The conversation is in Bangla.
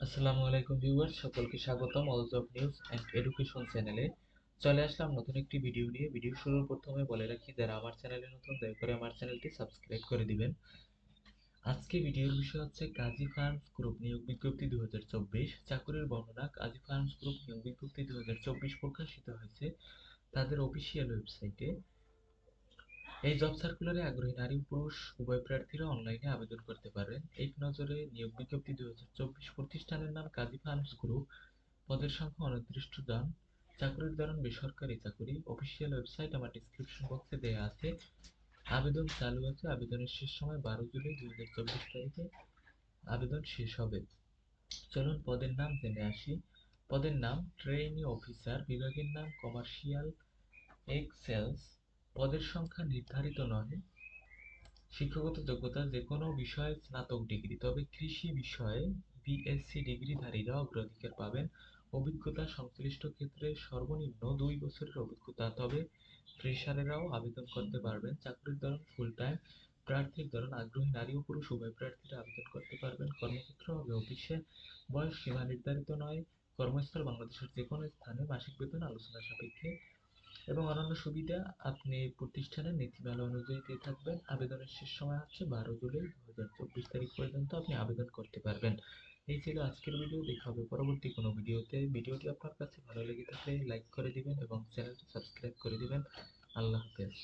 আসসালামু আলাইকুম সকলকে স্বাগতম all job news and education চ্যানেলে চলে আসলাম নতুন একটি ভিডিও নিয়ে। ভিডিও শুরুর প্রথমে বলে রাখি, যারা আমার চ্যানেলে নতুন, দয়া করে আমার চ্যানেলটি সাবস্ক্রাইব করে দিবেন। আজকে ভিডিওর বিষয় হচ্ছে কাজী ফার্মস গ্রুপ নিয়োগ বিজ্ঞপ্তি দু চাকুরির বর্ণনা কাজী ফার্মস গ্রুপ নিয়োগ বিজ্ঞপ্তি দুই হাজার চব্বিশ প্রকাশিত হয়েছে তাদের অফিসিয়াল ওয়েবসাইটে এই জব সার্কুলারে আগ্রহী নারী পুরুষ উভয় প্রার্থীরা অনলাইনে আবেদন করতে পারবেন। এক নজরে নিয়োগ বিজ্ঞপ্তি দুই প্রতিষ্ঠানের নাম কাজী ফার্মস গ্রুপ পদের সংখ্যা অনির্দিষ্ট দান চাকরির ধরন বেসরকারি চাকরি। অফিসিয়াল ওয়েবসাইট আমার ডিসক্রিপশন বক্সে দেওয়া আছে। আবেদন চালু আছে। আবেদনের শেষ সময় বারো জুলাই দুই হাজার চব্বিশ তারিখে আবেদন শেষ হবে। চলুন পদের নাম জেনে আসি। পদের নাম ট্রেনি অফিসার বিভাগের নাম কমার্শিয়াল এক্সেলস পদের সংখ্যা নির্ধারিত নয়। শিক্ষাগত যোগ্যতা যে কোনো বিষয়ে স্নাতক ডিগ্রি, তবে কৃষি বিষয়ে বিএসসি ডিগ্রিধারীরা অগ্রাধিকার পাবেন। অভিজ্ঞতা সংশ্লিষ্ট ক্ষেত্রে সর্বনিম্ন দুই বছরের অভিজ্ঞতা, তবে ফ্রেশারেরাও আবেদন করতে পারবেন। চাকরির ধরন ফুল টাইম প্রার্থীর ধরন আগ্রহী নারী ও পুরুষ, উভয় প্রার্থীরা আবেদন করতে পারবেন। কর্মক্ষেত্র হবে অফিসে। বয়স সীমা নির্ধারিত নয়। কর্মস্থল বাংলাদেশের যে কোনো স্থানে মাসিক বেতন আলোচনা সাপেক্ষে এবং অন্যান্য সুবিধা, আপনি প্রতিষ্ঠানের নীতিমালা অনুযায়ী পেয়ে থাকবেন। আবেদনের শেষ সময় হচ্ছে বারো জুলাই দু হাজার চব্বিশ তারিখ পর্যন্ত আপনি আবেদন করতে পারবেন। এই ছিল আজকের ভিডিও, দেখা হবে পরবর্তী কোনো ভিডিওতে। ভিডিওটি আপনার কাছে ভালো লেগে থাকলে লাইক করে দিবেন এবং চ্যানেলটি সাবস্ক্রাইব করে দিবেন। আল্লাহ হাফেজ।